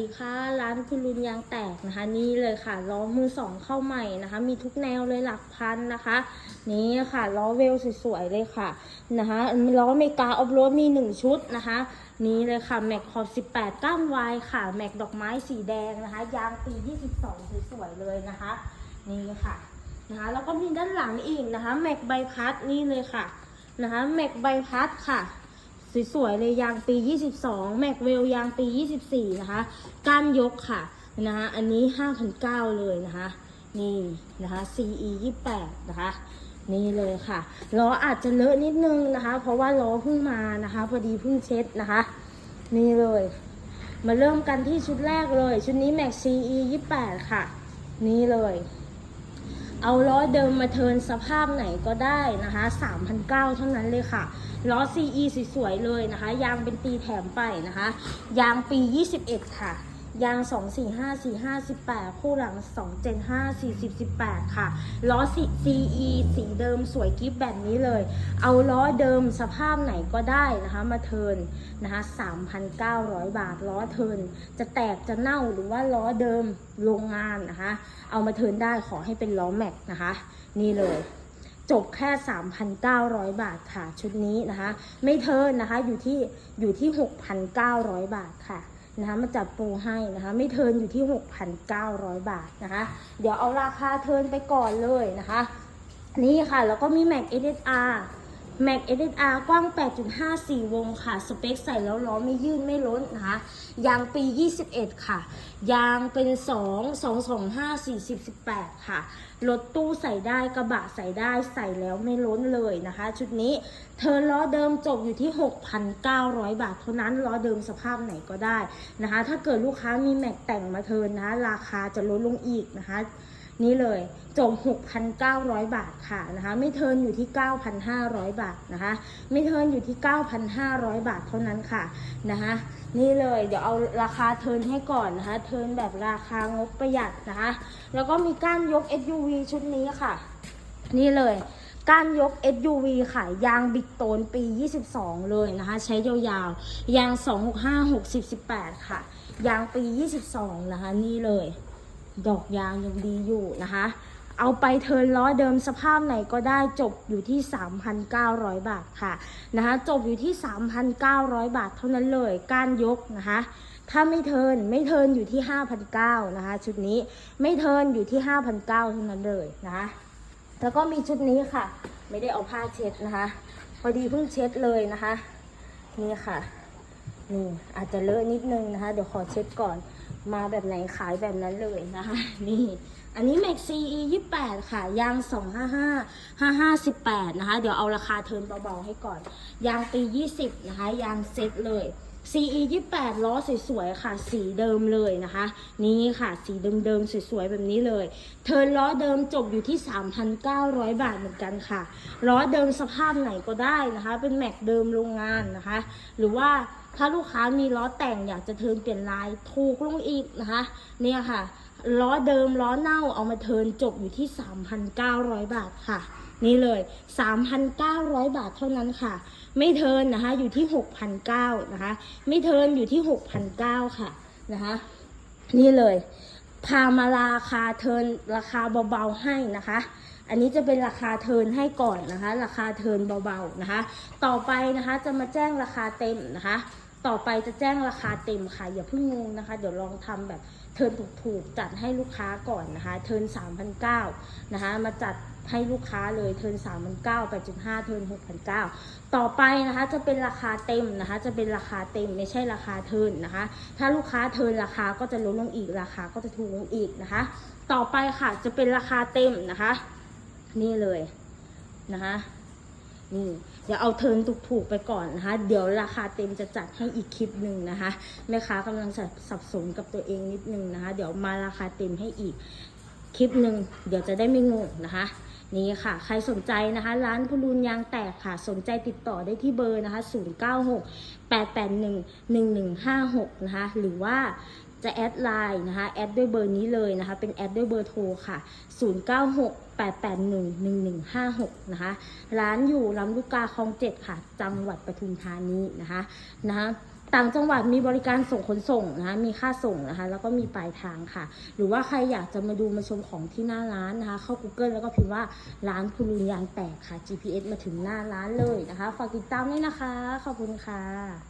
ดีค่ะร้านคุณลุนยางแตกนะคะ นี่เลยค่ะล้อมือสองเข้าใหม่นะคะ มีทุกแนวเลยหลักพันนะคะ นี่ค่ะล้อเวลสวยๆเลยค่ะนะคะล้ออเมริกาออฟโรดมีหนึ่งชุดนะคะ นี่เลยค่ะแม็กขอบ 18 ก้านวายค่ะ แม็กดอกไม้สีแดงนะคะ ยางปี 22 สวยๆเลยนะคะ นี่ค่ะนะคะแล้วก็มีด้านหลังอีกนะคะแม็กใบพัดนี่เลยค่ะนะคะแม็กใบพัดค่ะ สวยๆเลยยางปี 22 แม็กเวลยางปี 24 นะคะ ก้านยกค่ะนะคะอันนี้ 5,900 เลยนะคะ นี่นะคะ CE 28 นะคะนี่เลยค่ะล้ออาจจะเลอะนิดนึงนะคะ เพราะว่าล้อเพิ่งมานะคะพอดีเพิ่งเช็ดนะคะ นี่เลย มาเริ่มกันที่ชุดแรกเลย ชุดนี้ Max CE 28ค่ะ นี่เลย เอาล้อเดิมมาเทินสภาพไหนก็ได้นะคะ3,009เท่านั้นเลยค่ะ ล้อ CE สวยๆเลยนะคะ ยางเป็นตีแถมไปนะคะ ยางปี 21 ค่ะ ยาง 245 45 18 คู่หลัง 275 40 18 ค่ะ ล้อ CE สีเดิมสวยกิฟแบบนี้เลย เอาล้อเดิมสภาพไหนก็ได้นะคะ มาเทิร์นนะคะ3,900 บาท ล้อเทิร์นจะแตกจะเน่าหรือว่าล้อเดิมโรงงานนะคะ เอามาเทิร์นได้ขอให้เป็นล้อแม็กนะคะ นี่เลยจบแค่ 3,900 บาทค่ะ ชุดนี้นะคะ ไม่เทิร์นนะคะอยู่ที่อยู่ที่ 6,900 บาทค่ะ นะคะมาจัดโปรให้นะคะ ไม่เทินอยู่ที่ 6,900 บาทนะคะ เดี๋ยวเอาราคาเทินไปก่อนเลยนะคะ นี่ค่ะ แล้วก็มี Mac SSR Mac SSR กว้าง 8.54 วงค่ะ สเปคใส่แล้วล้อไม่ยื่นไม่ล้นนะคะ ยางปี 21 ค่ะ ยางเป็น 2 2 2 5 40 18 ค่ะ รถตู้ใส่ได้กระบะใส่ได้ใส่แล้วไม่ล้นเลยนะคะ ชุดนี้เธอล้อเดิมจบอยู่ที่ 6,900 บาท เท่านั้นล้อเดิมสภาพไหนก็ได้นะคะ ถ้าเกิดลูกค้ามีแม็กแต่งมาเทินนะ ราคาจะลดลงอีกนะคะ นี่เลยจบ 6,900 บาทค่ะนะคะไม่เทินอยู่ที่ 9,500 บาทนะคะไม่เทินอยู่ที่ 9,500 บาทเท่านั้นค่ะนะคะนี่เลยเดี๋ยวเอาราคาเทินให้ก่อนนะคะเทินแบบราคางบประหยัดนะคะแล้วก็มีก้านยก SUV ชุดนี้ค่ะ นี่เลยก้านยก SUV ค่ะยางบิ๊กโตนปี 22 เลยนะคะ ใช้ยาวๆ ยาง 265 60 18 ค่ะ ยางปี 22 นะคะ นี่เลย ดอกยางยังดีอยู่นะคะ เอาไปเทินล้อเดิมสภาพไหนก็ได้จบอยู่ที่ 3,900 บาทค่ะนะคะจบอยู่ที่ 3,900 บาทเท่านั้นเลยก้านยกนะคะถ้าไม่เทินไม่เทินอยู่ที่ 5,900นะคะชุดนี้ไม่เทินอยู่ที่ 5,900เท่านั้นเลยนะคะแล้วก็มีชุดนี้ค่ะ ไม่ได้เอาผ้าเช็ดนะคะ พอดีเพิ่งเช็ดเลยนะคะ นี่ค่ะนี่อาจจะเลอะนิดนึงนะคะ เดี๋ยวขอเช็ดก่อน มาแบบไหนขายแบบนั้นเลยนะคะ นี่ อันนี้ Max CE 28 ค่ะ ยาง 255 558 นะคะ เดี๋ยวเอาราคาเทิร์นเบาๆให้ก่อน ยางปี 20 นะคะ ยางเซ็ตเลย CE 28ล้อสวยๆค่ะ สีเดิมเลยนะคะ นี่ค่ะสีเดิมๆสวยๆแบบนี้เลยเทิร์นล้อเดิมจบอยู่ที่ 3,900 บาทเหมือนกันค่ะ ล้อเดิมสภาพไหนก็ได้นะคะ เป็นแม็กเดิมโรงงานนะคะ หรือว่าถ้าลูกค้ามีล้อแต่งอยากจะเทิร์นเปลี่ยนลายถูกลงอีกนะคะ เนี่ยค่ะ ล้อเดิมล้อเน่าเอามาเทินจบอยู่ที่ 3,900 บาทค่ะ นี่เลย 3,900 บาทเท่านั้นค่ะ ไม่เทินนะคะอยู่ที่ 6,900นะคะ ไม่เทินอยู่ที่ 6,900 ค่ะนะคะนี่เลยพามาราคาเทินราคาเบาๆให้นะคะ อันนี้จะเป็นราคาเทินให้ก่อนนะคะ ราคาเทินเบาๆนะคะ ต่อไปนะคะจะมาแจ้งราคาเต็มนะคะ ต่อไปจะแจ้งราคาเต็มค่ะ อย่าเพิ่งงงนะคะ เดี๋ยวลองทำแบบเทิร์นถูกๆ จัดให้ลูกค้าก่อนนะคะ เทิร์น3,900นะคะ มาจัดให้ลูกค้าเลยเทิร์น3,900 8.5 เทิร์น6,900ต่อไปนะคะจะเป็นราคาเต็มนะคะ จะเป็นราคาเต็มไม่ใช่ราคาเทิร์นนะคะ ถ้าลูกค้าเทิร์นราคาก็จะลดลงอีกราคาก็จะถูกลงอีกนะคะ ต่อไปค่ะจะเป็นราคาเต็มนะคะ นี่เลยนะคะ นี่เดี๋ยวเอาเทินถูกๆไปก่อนนะคะ เดี๋ยวราคาเต็มจะจัดให้อีกคลิปหนึ่งนะคะแม่ค้ากำลังสับสนกับตัวเองนิดนึงนะคะ เดี๋ยวมาราคาเต็มให้อีกคลิปหนึ่งเดี๋ยวจะได้ไม่งงนะคะนี่ค่ะ ใครสนใจนะคะ ร้านพลูนยางแตกค่ะ สนใจติดต่อได้ที่เบอร์นะคะ 096 881 1156 นะคะ หรือว่า จะแอดไลน์นะคะ แอดด้วยเบอร์นี้เลยนะคะ เป็นแอดด้วยเบอร์โทรค่ะ 096 881 1156 นะคะ ร้านอยู่ลำลูกกาคลองเจ็ดค่ะ จังหวัดปทุมธานีนะคะนะคะต่างจังหวัดมีบริการส่งขนส่งนะคะมีค่าส่งนะคะ แล้วก็มีปลายทางค่ะ หรือว่าใครอยากจะมาดูมาชมของที่หน้าร้านนะคะ เข้า Google แล้วก็พิมพ์ว่าร้านคุณลุนยางแตกค่ะ GPS มาถึงหน้าร้านเลยนะคะ ฝากติดตามด้วยนะคะ ขอบคุณค่ะ